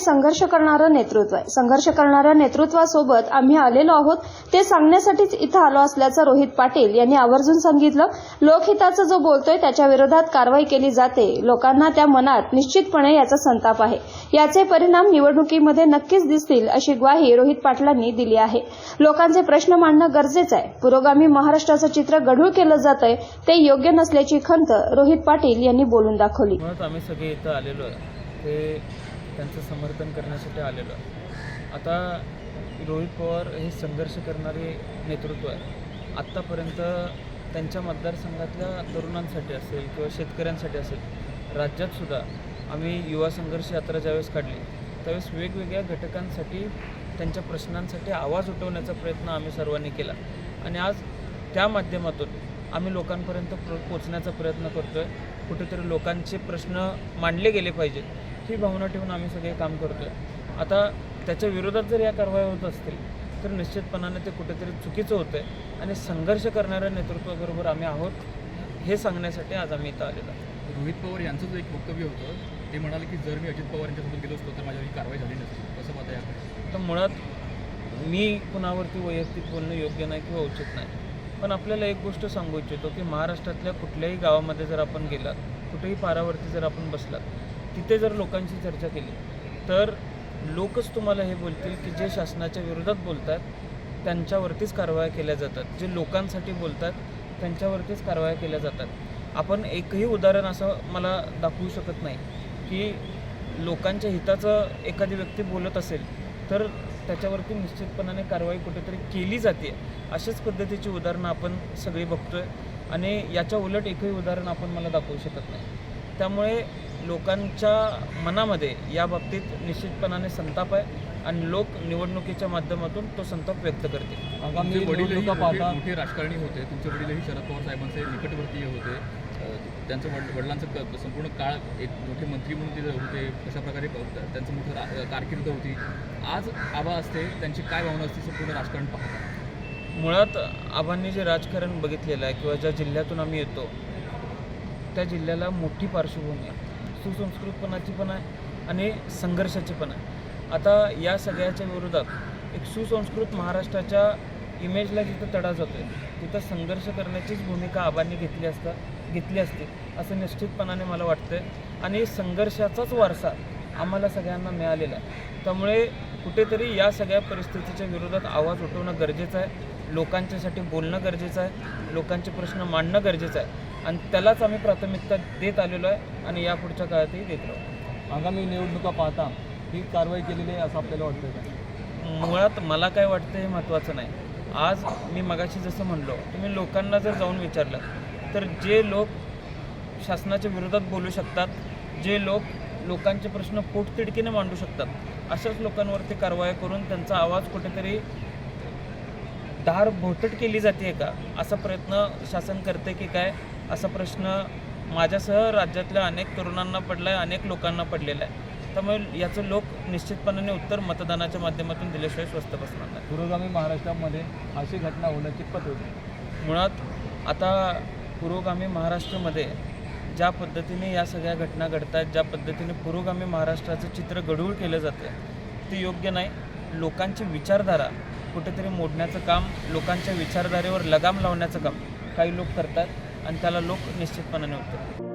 संघर्ष करणारं नेतृत्व आहे. संघर्ष करणाऱ्या नेतृत्वासोबत आम्ही आलेलो आहोत. ते सांगण्यासाठीच इथं आलो असल्याचं रोहित पाटील यांनी आवर्जून सांगितलं. लोकहिताचं जो बोलतोय त्याच्या विरोधात कारवाई केली जाते. लोकांना त्या मनात निश्चितपणे याचा संताप आहे. याचे परिणाम निवडणुकीमध्ये नक्कीच दिसतील अशी ग्वाही रोहित पाटलांनी दिली आहे. लोकांचे प्रश्न मांडणं गरजेचं आहे. पुरोगामी महाराष्ट्राचं चित्र गढूळ केलं जातंय. ते योग्य नसल्याची खंत रोहित पाटील यांनी बोलून दाखवली. आम्ही सगळे इथं आलेलो आहे. त्यांचं समर्थन करण्यासाठी आलेलो आहे. आता रोहित पवार हे संघर्ष करणारे नेतृत्व आहे. आत्तापर्यंत त्यांच्या मतदारसंघातल्या तरुणांसाठी असेल किंवा शेतकऱ्यांसाठी असेल राज्यातसुद्धा आम्ही युवा संघर्ष यात्रा ज्यावेळेस काढली त्यावेळेस वेगवेगळ्या घटकांसाठी त्यांच्या प्रश्नांसाठी आवाज उठवण्याचा प्रयत्न आम्ही सर्वांनी केला. आणि आज त्या माध्यमातून आम्ही लोकांपर्यंत पो पोचण्याचा प्रयत्न करतो आहे कुठेतरी लोकांचे प्रश्न मांडले गेले पाहिजेत. ही भावना ठेवून आम्ही सगळे काम करतो आहे आता त्याच्या विरोधात जर या कारवाई होत असतील तर निश्चितपणाने ते कुठेतरी चुकीचं होतं आहे आणि संघर्ष करणाऱ्या नेतृत्वाबरोबर आम्ही आहोत हे सांगण्यासाठी आज आम्ही इथं आलेलो आहे रोहित पवार यांचं जो एक वक्तव्य होतं ते म्हणाले की जर मी अजित पवार यांच्यासोबत गेलो असतो तर माझ्यावर ही कारवाई झाली नसती. कसं पाहता याकडे? तर मुळात मी कुणावरती वैयक्तिक बोलणं योग्य नाही किंवा उचित नाही. पण आपल्याला एक गोष्ट सांगू इच्छितो की महाराष्ट्रातल्या कुठल्याही गावामध्ये जर आपण गेलात कुठेही पारावरती जर आपण बसलात तिथे जर लोकांची चर्चा केली तर लोकच तुम्हाला हे बोलतील की जे शासनाच्या विरोधात बोलतात त्यांच्यावरतीच कारवाया केल्या जातात. जे लोकांसाठी बोलतात त्यांच्यावरतीच कारवाया केल्या जातात. आपण एकही उदाहरण असं मला दाखवू शकत नाही की लोकांच्या हिताचं एखादी व्यक्ती बोलत असेल तर त्याच्यावरती निश्चितपणाने कारवाई कुठेतरी केली जाते. अशाच पद्धतीची उदाहरणं आपण सगळी बघतोय आणि याच्या उलट एकही उदाहरण आपण मला दाखवू शकत नाही. त्यामुळे लोकांच्या मनामध्ये या बाबतीत निश्चितपणाने संताप आहे आणि लोक निवडणुकीच्या माध्यमातून तो संताप व्यक्त करतील. आगामी वडीलही मोठे मोठे राजकारणी होते. तुमचे वडीलही शरद पवार साहेबांचे निकटवर्तीय होते. त्यांचं वड वडिलांचं क- संपूर्ण काळ एक मोठे मंत्री म्हणून ते होते. कशा प्रकारे त्यांचं मोठं रा- कारकीर्द होती. आज आबा असते त्यांची काय भावना असते संपूर्ण राजकारण पाहता? मुळात आबांनी जे राजकारण बघितलेलं आहे किंवा ज्या जिल्ह्यातून आम्ही येतो त्या जिल्ह्याला मोठी पार्श्वभूमी आहे. सुसंस्कृतपणाची पण आहे आणि संघर्षाची पण आहे. आता या सगळ्याच्या विरोधात एक सुसंस्कृत महाराष्ट्राच्या इमेजला जिथं तडा जातो आहे तिथं संघर्ष करण्याचीच भूमिका आबांनी घेतली असता घेतली असते असं निश्चितपणाने मला वाटतं आणि संघर्षाचाच वारसा आम्हाला सगळ्यांना मिळालेला आहे. त्यामुळे कुठेतरी या सगळ्या परिस्थितीच्या विरोधात आवाज उठवणं गरजेचं आहे. लोकांच्यासाठी बोलणं गरजेचं आहे लोकांचे प्रश्न मांडणं गरजेचं आहे. आणि त्यालाच आम्ही प्राथमिकता देत आलेलो आहे आणि यापुढच्या काळातही देत राहू. आगामी निवडणुका पाहता ही कारवाई केलेली आहे असं आपल्याला वाटतं का? मुळात मला काय वाटतं हे महत्त्वाचं नाही. आज मी मगाशी जसं म्हणलो तुम्ही लोकांना जर जाऊन विचारलं तर जे लोक शासनाच्या विरोधात बोलू शकतात जे लोक लोकांचे प्रश्न पोटतिडकीने मांडू शकतात अशाच लोकांवरती कारवाई करून त्यांचा आवाज कुठेतरी धार भोटट केली जाते का? असा प्रयत्न शासन करते की काय? असा प्रश्न माझ्यासह राज्यातल्या अनेक तरुणांना पडला आहे अनेक लोकांना पडलेला आहे. त्यामुळे याचं लोक निश्चितपणाने उत्तर मतदानाच्या माध्यमातून दिल्याशिवाय स्वस्त बसणार नाही पुरोगामी महाराष्ट्रामध्ये अशी घटना होण्याची पत होती. मुळात आता पुरोगामी महाराष्ट्रामध्ये ज्या पद्धतीने या सगळ्या घटना घडतात ज्या पद्धतीने पुरोगामी महाराष्ट्राचं चित्र गढूळ केलं जातं ते योग्य नाही. लोकांची विचारधारा कुठेतरी मोडण्याचं काम लोकांच्या विचारधारेवर लगाम लावण्याचं काम काही लोक करतात आणि त्याला लोक निश्चितपणाने उत्तर देतात.